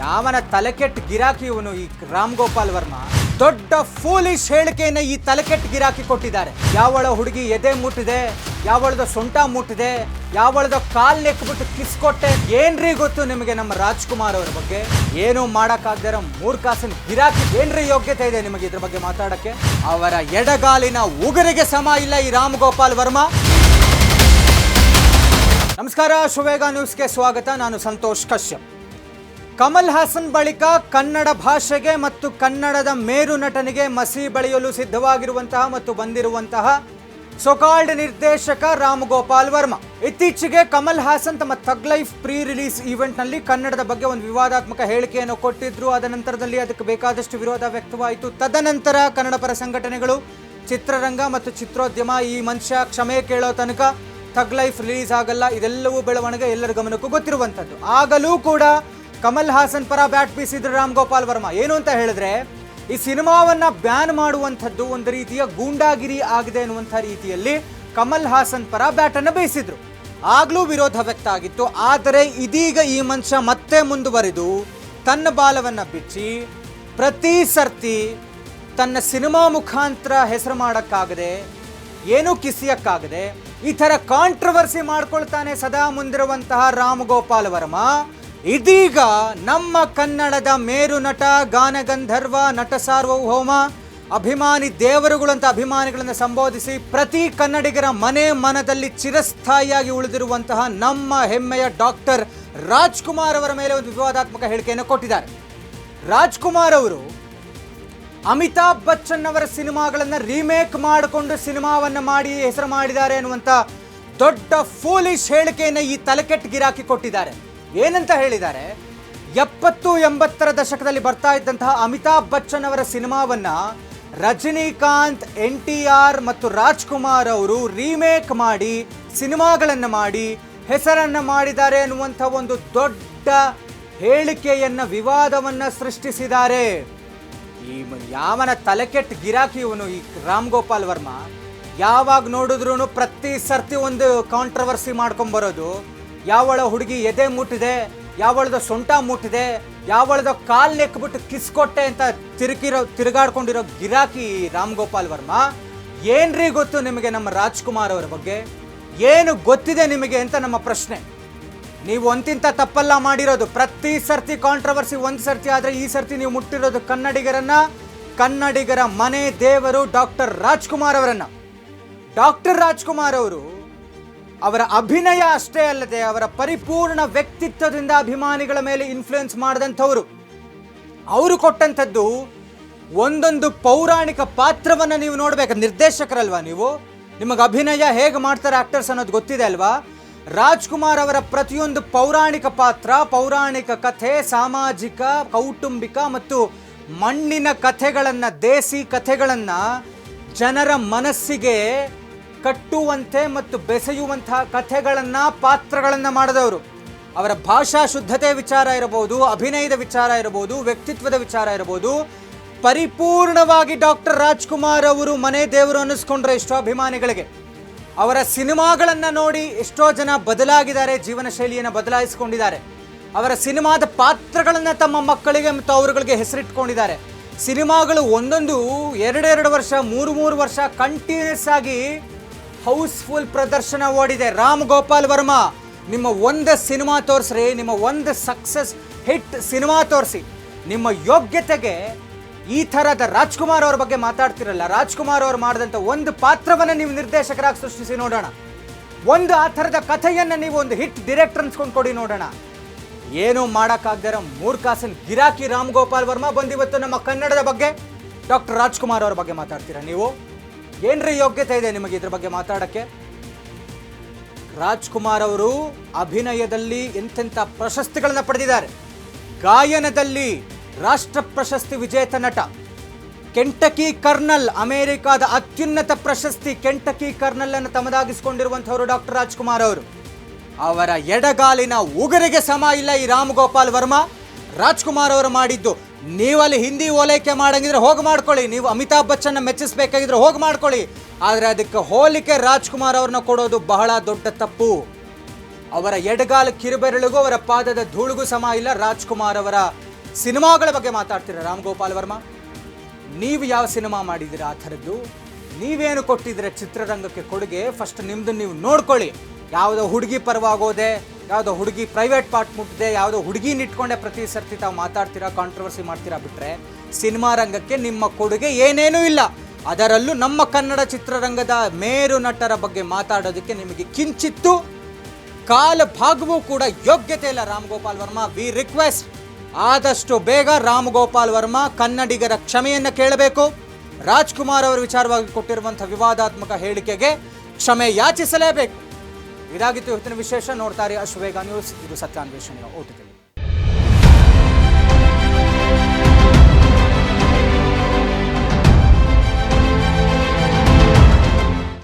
ಯಾವನ ತಲೆಕೆಟ್ ಗಿರಾಕಿ ಇವನು ಈ ರಾಮ್ ಗೋಪಾಲ್ ವರ್ಮ? ದೊಡ್ಡ ಫೂಲಿಶ್ ಹೇಳಿಕೆಯನ್ನ ಈ ತಲೆಕೆಟ್ ಗಿರಾಕಿ ಕೊಟ್ಟಿದ್ದಾರೆ. ಯಾವಳ ಹುಡುಗಿ ಎದೆ ಮುಟ್ಟಿದೆ, ಯಾವಳದ ಸೊಂಟ ಮುಟ್ಟಿದೆ, ಯಾವಳದ ಕಾಲ್ ನೆಕ್ಬಿಟ್ಟು ಕಿಸ್ ಕೊಟ್ಟೆ, ಏನ್ರಿ ಗೊತ್ತು ನಿಮಗೆ ನಮ್ಮ ರಾಜ್ಕುಮಾರ್ ಅವರ ಬಗ್ಗೆ? ಏನು ಮೂರ್ ಕಾಸಿನ ಗಿರಾಕಿ ಏನ್ರಿ ಯೋಗ್ಯತೆ ಇದೆ ನಿಮಗೆ ಇದ್ರ ಬಗ್ಗೆ ಮಾತಾಡಕ್ಕೆ? ಅವರ ಎಡಗಾಲಿನ ಉಗುರಿಗೆ ಸಮ ಇಲ್ಲ ಈ ರಾಮ್ ಗೋಪಾಲ್ ವರ್ಮಾ. ನಮಸ್ಕಾರ ಶುವೇಗ ನ್ಯೂಸ್ಗೆ ಸ್ವಾಗತ. ನಾನು ಸಂತೋಷ್ ಕಶ್ಯಪ್. ಕಮಲ್ ಹಾಸನ್ ಬಳಿಕ ಕನ್ನಡ ಭಾಷೆಗೆ ಮತ್ತು ಕನ್ನಡದ ಮೇರು ನಟನಿಗೆ ಮಸಿ ಬಳಿಯಲು ಸಿದ್ಧವಾಗಿರುವಂತಹ ಮತ್ತು ಬಂದಿರುವಂತಹ ಸೊಕಾಲ್ಡ್ ನಿರ್ದೇಶಕ ರಾಮ್ ಗೋಪಾಲ್ ವರ್ಮಾ. ಇತ್ತೀಚೆಗೆ ಕಮಲ್ ಹಾಸನ್ ತಮ್ಮ ಥಗ್ ಲೈಫ್ ಪ್ರೀ ರಿಲೀಸ್ ಈವೆಂಟ್ನಲ್ಲಿ ಕನ್ನಡದ ಬಗ್ಗೆ ಒಂದು ವಿವಾದಾತ್ಮಕ ಹೇಳಿಕೆಯನ್ನು ಕೊಟ್ಟಿದ್ರು. ಅದ ನಂತರದಲ್ಲಿ ಅದಕ್ಕೆ ಬೇಕಾದಷ್ಟು ವಿರೋಧ ವ್ಯಕ್ತವಾಯಿತು. ತದನಂತರ ಕನ್ನಡ ಪರ ಸಂಘಟನೆಗಳು ಚಿತ್ರರಂಗ ಮತ್ತು ಚಿತ್ರೋದ್ಯಮ ಈ ಮನುಷ್ಯ ಕ್ಷಮೆ ಕೇಳೋ ತನಕ ಥಗ್ ಲೈಫ್ ರಿಲೀಸ್ ಆಗಲ್ಲ. ಇದೆಲ್ಲವೂ ಬೆಳವಣಿಗೆ ಎಲ್ಲರ ಗಮನಕ್ಕೂ ಗೊತ್ತಿರುವಂಥದ್ದು. ಆಗಲೂ ಕೂಡ ಕಮಲ್ ಹಾಸನ್ ಪರ ಬ್ಯಾಟ್ ಬೀಸಿದ್ರು ರಾಮ್ ಗೋಪಾಲ್ ವರ್ಮಾ. ಏನು ಅಂತ ಹೇಳಿದ್ರೆ, ಈ ಸಿನಿಮಾವನ್ನ ಬ್ಯಾನ್ ಮಾಡುವಂಥದ್ದು ಒಂದು ರೀತಿಯ ಗೂಂಡಾಗಿರಿ ಆಗಿದೆ ಅನ್ನುವಂಥ ರೀತಿಯಲ್ಲಿ ಕಮಲ್ ಹಾಸನ್ ಪರ ಬ್ಯಾಟ್ ಅನ್ನು ಬೀಸಿದ್ರು. ಆಗ್ಲೂ ವಿರೋಧ ವ್ಯಕ್ತ ಆಗಿತ್ತು. ಆದರೆ ಇದೀಗ ಈ ಮನುಷ್ಯ ಮತ್ತೆ ಮುಂದುವರೆದು ತನ್ನ ಬಾಲವನ್ನ ಬಿಚ್ಚಿ ಪ್ರತಿ ಸರ್ತಿ ತನ್ನ ಸಿನಿಮಾ ಮುಖಾಂತರ ಹೆಸರು ಮಾಡೋಕ್ಕಾಗದೆ, ಏನೂ ಕಿಸಿಯಕ್ಕಾಗದೆ ಈ ಥರ ಕಾಂಟ್ರವರ್ಸಿ ಮಾಡ್ಕೊಳ್ತಾನೆ ಸದಾ ಮುಂದಿರುವಂತಹ ರಾಮ್ ಗೋಪಾಲ್ ವರ್ಮಾ. ಇದೀಗ ನಮ್ಮ ಕನ್ನಡದ ಮೇರು ನಟ, ಗಾನಗಂಧರ್ವ, ನಟ ಸಾರ್ವಭೌಮ ಅಭಿಮಾನಿ ದೇವರುಗಳಂತ ಅಭಿಮಾನಿಗಳನ್ನು ಸಂಬೋಧಿಸಿ ಪ್ರತಿ ಕನ್ನಡಿಗರ ಮನೆ ಮನದಲ್ಲಿ ಚಿರಸ್ಥಾಯಿಯಾಗಿ ಉಳಿದಿರುವಂತಹ ನಮ್ಮ ಹೆಮ್ಮೆಯ ಡಾಕ್ಟರ್ ರಾಜ್ಕುಮಾರ್ ಅವರ ಮೇಲೆ ಒಂದು ವಿವಾದಾತ್ಮಕ ಹೇಳಿಕೆಯನ್ನು ಕೊಟ್ಟಿದ್ದಾರೆ. ರಾಜ್ಕುಮಾರ್ ಅವರು ಅಮಿತಾಬ್ ಬಚ್ಚನ್ ಅವರ ಸಿನಿಮಾಗಳನ್ನು ರೀಮೇಕ್ ಮಾಡಿಕೊಂಡು ಸಿನಿಮಾವನ್ನು ಮಾಡಿ ಹೆಸರು ಮಾಡಿದ್ದಾರೆ ಅನ್ನುವಂಥ ದೊಡ್ಡ ಫೂಲಿಶ್ ಹೇಳಿಕೆಯನ್ನು ಈ ತಲೆಕೆಟ್ಟು ಗಿರಾಕಿ ಕೊಟ್ಟಿದ್ದಾರೆ. ಏನಂತ ಹೇಳಿದ್ದಾರೆ? ಎಪ್ಪತ್ತು ಎಂಬತ್ತರ ದಶಕದಲ್ಲಿ ಬರ್ತಾ ಇದ್ದಂತಹ ಅಮಿತಾಬ್ ಬಚ್ಚನ್ ಅವರ ಸಿನಿಮಾವನ್ನ ರಜನಿಕಾಂತ್, ಎನ್ ಟಿ ಆರ್ ಮತ್ತು ರಾಜ್ಕುಮಾರ್ ಅವರು ರೀಮೇಕ್ ಮಾಡಿ, ಸಿನಿಮಾಗಳನ್ನು ಮಾಡಿ, ಹೆಸರನ್ನ ಮಾಡಿದ್ದಾರೆ ಅನ್ನುವಂಥ ಒಂದು ದೊಡ್ಡ ಹೇಳಿಕೆಯನ್ನ, ವಿವಾದವನ್ನ ಸೃಷ್ಟಿಸಿದ್ದಾರೆ. ಈ ಯಾವನ ತಲೆಕೆಟ್ ಗಿರಾಕಿ ಇವನು ಈ ರಾಮ್ ಗೋಪಾಲ್ ವರ್ಮಾ? ಯಾವಾಗ ನೋಡಿದ್ರು ಪ್ರತಿ ಸರ್ತಿ ಒಂದು ಕಾಂಟ್ರವರ್ಸಿ ಮಾಡ್ಕೊಂಬರೋದು. ಯಾವಳ ಹುಡುಗಿ ಎದೆ ಮುಟ್ಟಿದೆ, ಯಾವಳದ ಸೊಂಟ ಮುಟ್ಟಿದೆ, ಯಾವಳದ ಕಾಲ್ ನೆಕ್ಬಿಟ್ಟು ಕಿಸ್ ಕೊಟ್ಟೆ ಅಂತ ತಿರುಕಿರೋ ತಿರುಗಾಡ್ಕೊಂಡಿರೋ ಗಿರಾಕಿ ರಾಮ್ ಗೋಪಾಲ್ ವರ್ಮಾ, ಏನ್ರಿ ಗೊತ್ತು ನಿಮಗೆ ನಮ್ಮ ರಾಜ್ಕುಮಾರ್ ಅವರ ಬಗ್ಗೆ? ಏನು ಗೊತ್ತಿದೆ ನಿಮಗೆ ಅಂತ ನಮ್ಮ ಪ್ರಶ್ನೆ. ನೀವು ಒಂದಿಂತ ತಪ್ಪಲ್ಲ ಮಾಡಿರೋದು. ಪ್ರತಿ ಸರ್ತಿ ಕಾಂಟ್ರವರ್ಸಿ ಒಂದು ಸರ್ತಿ ಆದರೆ ಈ ಸರ್ತಿ ನೀವು ಮುಟ್ಟಿರೋದು ಕನ್ನಡಿಗರನ್ನ, ಕನ್ನಡಿಗರ ಮನೆ ದೇವರು ಡಾಕ್ಟರ್ ರಾಜ್ಕುಮಾರ್ ಅವರನ್ನ. ಡಾಕ್ಟರ್ ರಾಜ್ಕುಮಾರ್ ಅವರು ಅವರ ಅಭಿನಯ ಅಷ್ಟೇ ಅಲ್ಲದೆ ಅವರ ಪರಿಪೂರ್ಣ ವ್ಯಕ್ತಿತ್ವದಿಂದ ಅಭಿಮಾನಿಗಳ ಮೇಲೆ ಇನ್ಫ್ಲುಯೆನ್ಸ್ ಮಾಡಿದಂಥವರು. ಅವರು ಕೊಟ್ಟಂಥದ್ದು ಒಂದೊಂದು ಪೌರಾಣಿಕ ಪಾತ್ರವನ್ನು ನೀವು ನೋಡಬೇಕು. ನಿರ್ದೇಶಕರಲ್ವಾ ನೀವು? ನಿಮಗೆ ಅಭಿನಯ ಹೇಗೆ ಮಾಡ್ತಾರೆ ಆಕ್ಟರ್ಸ್ ಅನ್ನೋದು ಗೊತ್ತಿದೆ ಅಲ್ವಾ? ರಾಜ್ಕುಮಾರ್ ಅವರ ಪ್ರತಿಯೊಂದು ಪೌರಾಣಿಕ ಪಾತ್ರ, ಪೌರಾಣಿಕ ಕಥೆ, ಸಾಮಾಜಿಕ, ಕೌಟುಂಬಿಕ ಮತ್ತು ಮಣ್ಣಿನ ಕಥೆಗಳನ್ನು, ದೇಸಿ ಕಥೆಗಳನ್ನು ಜನರ ಮನಸ್ಸಿಗೆ ಕಟ್ಟುವಂತೆ ಮತ್ತು ಬೆಸೆಯುವಂತಹ ಕಥೆಗಳನ್ನು, ಪಾತ್ರಗಳನ್ನು ಮಾಡಿದವರು. ಅವರ ಭಾಷಾ ಶುದ್ಧತೆ ವಿಚಾರ ಇರಬಹುದು, ಅಭಿನಯದ ವಿಚಾರ ಇರಬಹುದು, ವ್ಯಕ್ತಿತ್ವದ ವಿಚಾರ ಇರಬಹುದು. ಪರಿಪೂರ್ಣವಾಗಿ ಡಾಕ್ಟರ್ ರಾಜ್ಕುಮಾರ್ ಅವರು ಮನೆ ದೇವರು ಅನ್ನಿಸ್ಕೊಂಡ್ರೆ ಎಷ್ಟೋ ಅಭಿಮಾನಿಗಳಿಗೆ. ಅವರ ಸಿನಿಮಾಗಳನ್ನು ನೋಡಿ ಎಷ್ಟೋ ಜನ ಬದಲಾಗಿದ್ದಾರೆ ಜೀವನ ಶೈಲಿಯನ್ನು ಬದಲಾಯಿಸಿಕೊಂಡಿದ್ದಾರೆ. ಅವರ ಸಿನಿಮಾದ ಪಾತ್ರಗಳನ್ನು ತಮ್ಮ ಮಕ್ಕಳಿಗೆ ಮತ್ತು ಅವರುಗಳಿಗೆ ಹೆಸರಿಟ್ಕೊಂಡಿದ್ದಾರೆ. ಸಿನಿಮಾಗಳು ಒಂದೊಂದು, ಎರಡೆರಡು ವರ್ಷ, ಮೂರು ಮೂರು ವರ್ಷ ಕಂಟಿನ್ಯೂಸ್ ಆಗಿ ಹೌಸ್ಫುಲ್ ಪ್ರದರ್ಶನ ಓಡಿದೆ. ರಾಮ್ ಗೋಪಾಲ್ ವರ್ಮಾ, ನಿಮ್ಮ ಒಂದು ಸಿನಿಮಾ ತೋರಿಸ್ರಿ, ನಿಮ್ಮ ಒಂದು ಸಕ್ಸಸ್ ಹಿಟ್ ಸಿನಿಮಾ ತೋರಿಸಿ. ನಿಮ್ಮ ಯೋಗ್ಯತೆಗೆ ಈ ಥರದ ರಾಜ್ಕುಮಾರ್ ಅವ್ರ ಬಗ್ಗೆ ಮಾತಾಡ್ತಿರಲ್ಲ. ರಾಜ್ಕುಮಾರ್ ಅವ್ರು ಮಾಡಿದಂಥ ಒಂದು ಪಾತ್ರವನ್ನು ನೀವು ನಿರ್ದೇಶಕರಾಗಿ ಸೃಷ್ಟಿಸಿ ನೋಡೋಣ. ಒಂದು ಆ ಥರದ ಕಥೆಯನ್ನು ನೀವು ಒಂದು ಹಿಟ್ ಡಿರೆಕ್ಟರ್ ಅನ್ಸ್ಕೊಂಡು ಕೊಡಿ ನೋಡೋಣ. ಏನೂ ಮಾಡೋಕ್ಕಾಗ್ದಿರೋ ಮೂರ್ಖಾಸನ್ ಗಿರಾಕಿ ರಾಮ್ ಗೋಪಾಲ್ ವರ್ಮಾ ಬಂದಿವತ್ತು ನಮ್ಮ ಕನ್ನಡದ ಬಗ್ಗೆ. ಡಾಕ್ಟರ್ ರಾಜ್ಕುಮಾರ್ ಅವ್ರ ಬಗ್ಗೆ ಮಾತಾಡ್ತೀರಾ ನೀವು? ಏನ್ರಿ ಯೋಗ್ಯತೆ ಇದೆ ನಿಮಗೆ ಇದ್ರ ಬಗ್ಗೆ ಮಾತಾಡಕ್ಕೆ? ರಾಜ್ಕುಮಾರ್ ಅವರು ಅಭಿನಯದಲ್ಲಿ ಎಂತೆಂಥ ಪ್ರಶಸ್ತಿಗಳನ್ನು ಪಡೆದಿದ್ದಾರೆ. ಗಾಯನದಲ್ಲಿ ರಾಷ್ಟ್ರ ಪ್ರಶಸ್ತಿ ವಿಜೇತ ನಟ. ಕೆಂಟಕಿ ಕರ್ನಲ್, ಅಮೆರಿಕಾದ ಅತ್ಯುನ್ನತ ಪ್ರಶಸ್ತಿ ಕೆಂಟಕಿ ಕರ್ನಲ್ ಅನ್ನು ತಮ್ಮದಾಗಿಸಿಕೊಂಡಿರುವಂಥವರು ಡಾಕ್ಟರ್ ರಾಜ್ಕುಮಾರ್ ಅವರು. ಅವರ ಎಡಗಾಲಿನ ಉಗುರಿಗೆ ಸಮ ಇಲ್ಲ ಈ ರಾಮ್ ಗೋಪಾಲ್ ವರ್ಮಾ. ರಾಜ್ಕುಮಾರ್ ಅವರು ಮಾಡಿದ್ದು ನೀವಲ್ಲಿ ಹಿಂದಿ ಓಲೈಕೆ ಮಾಡಂಗಿದ್ರೆ ಹೋಗಿ ಮಾಡ್ಕೊಳ್ಳಿ. ನೀವು ಅಮಿತಾಬ್ ಬಚ್ಚನ್ನ ಮೆಚ್ಚಿಸ್ಬೇಕಾಗಿದ್ರೆ ಹೋಗಿ ಮಾಡ್ಕೊಳ್ಳಿ. ಆದರೆ ಅದಕ್ಕೆ ಹೋಲಿಕೆ ರಾಜ್ಕುಮಾರ್ ಅವ್ರನ್ನ ಕೊಡೋದು ಬಹಳ ದೊಡ್ಡ ತಪ್ಪು. ಅವರ ಎಡಗಾಲ ಕಿರುಬೆರಳಿಗೂ ಅವರ ಪಾದದ ಧೂಳಿಗೂ ಸಮ ಇಲ್ಲ. ರಾಜ್ಕುಮಾರ್ ಅವರ ಸಿನಿಮಾಗಳ ಬಗ್ಗೆ ಮಾತಾಡ್ತೀರಾ ರಾಮ್ ಗೋಪಾಲ್ ವರ್ಮಾ? ನೀವು ಯಾವ ಸಿನಿಮಾ ಮಾಡಿದ್ದೀರಾ ಆ ಥರದ್ದು? ನೀವೇನು ಕೊಟ್ಟಿದ್ರೆ ಚಿತ್ರರಂಗಕ್ಕೆ ಕೊಡುಗೆ? ಫಸ್ಟ್ ನಿಮ್ದು ನೀವು ನೋಡ್ಕೊಳ್ಳಿ. ಯಾವುದೋ ಹುಡುಗಿ ಪರವಾಗೋದೆ ಯಾವುದೋ ಹುಡುಗಿ ಪ್ರೈವೇಟ್ ಪಾರ್ಟ್ ಮುಟ್ಟಿದೆ, ಯಾವುದೋ ಹುಡುಗಿನ ಇಟ್ಕೊಂಡೆ ಪ್ರತಿ ಸರ್ತಿ ತಾವು ಮಾತಾಡ್ತೀರಾ ಕಾಂಟ್ರವರ್ಸಿ ಮಾಡ್ತೀರಾ ಬಿಟ್ಟರೆ ಸಿನಿಮಾ ರಂಗಕ್ಕೆ ನಿಮ್ಮ ಕೊಡುಗೆ ಏನೇನೂ ಇಲ್ಲ. ಅದರಲ್ಲೂ ನಮ್ಮ ಕನ್ನಡ ಚಿತ್ರರಂಗದ ಮೇರು ನಟರ ಬಗ್ಗೆ ಮಾತಾಡೋದಕ್ಕೆ ನಿಮಗೆ ಕಿಂಚಿತ್ತು ಕಾಲ ಭಾಗವೂ ಕೂಡ ಯೋಗ್ಯತೆ ಇಲ್ಲ ರಾಮ್ ಗೋಪಾಲ್ ವರ್ಮಾ. ವಿ ರಿಕ್ವೆಸ್ಟ್ ಆದಷ್ಟು ಬೇಗ ರಾಮ್ ಗೋಪಾಲ್ ವರ್ಮಾ ಕನ್ನಡಿಗರ ಕ್ಷಮೆಯನ್ನು ಕೇಳಬೇಕು. ರಾಜ್ಕುಮಾರ್ ಅವರ ವಿಚಾರವಾಗಿ ಕೊಟ್ಟಿರುವಂಥ ವಿವಾದಾತ್ಮಕ ಹೇಳಿಕೆಗೆ ಕ್ಷಮೆ ಯಾಚಿಸಲೇಬೇಕು. ಇದಾಗಿತ್ತು ಇವತ್ತಿನ ವಿಶೇಷ ನೋಡ್ತಾರೆ ಅಶ್ವೇಗ ನ್ಯೂಸ್. ಇದು ಸತ್ಯಾನ್ವೇಷಣೆಯ ಓಟಿಗೆ